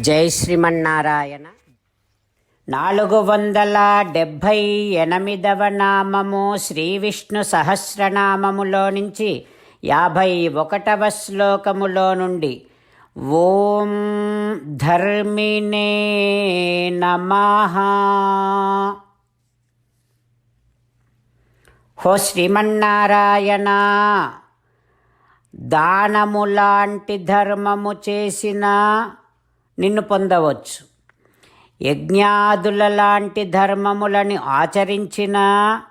జై శ్రీమన్నారాయణ. నాలుగు వందల డెబ్భై ఎనిమిదవ నామము శ్రీ విష్ణు సహస్రనామములో నుంచి యాభై ఒకటవ శ్లోకములో నుండి ఓం ధర్మిణే నమః. హో శ్రీమన్నారాయణ దానములాంటి ధర్మము చేసినా నిన్ను పొందవచ్చు. యజ్ఞాదుల లాంటి ధర్మములని ఆచరించినా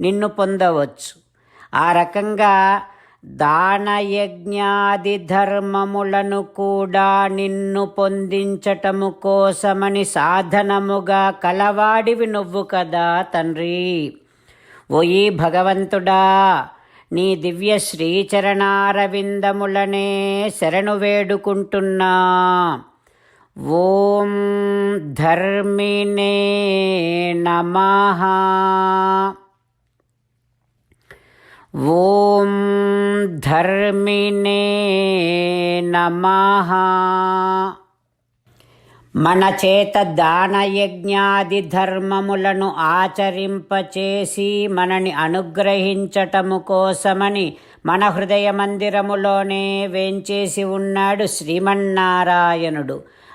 నిన్ను పొందవచ్చు. ఆ రకంగా దాన యజ్ఞాది ధర్మములను కూడా నిన్ను పొందించటము కోసమని సాధనముగా కలవాడివి నువ్వు కదా తండ్రి. ఓయి భగవంతుడా నీ దివ్య శ్రీచరణారవిందములనే శరణు వేడుకుంటున్నా. ఓం ధర్మిణే నమః. ఓం ధర్మిణే నమః. మన చేత దానయజ్ఞాది ధర్మములను ఆచరింపచేసి మనని అనుగ్రహించటము కోసమని మన హృదయ మందిరములోనే వేంచేసి ఉన్నాడు శ్రీమన్నారాయణుడు.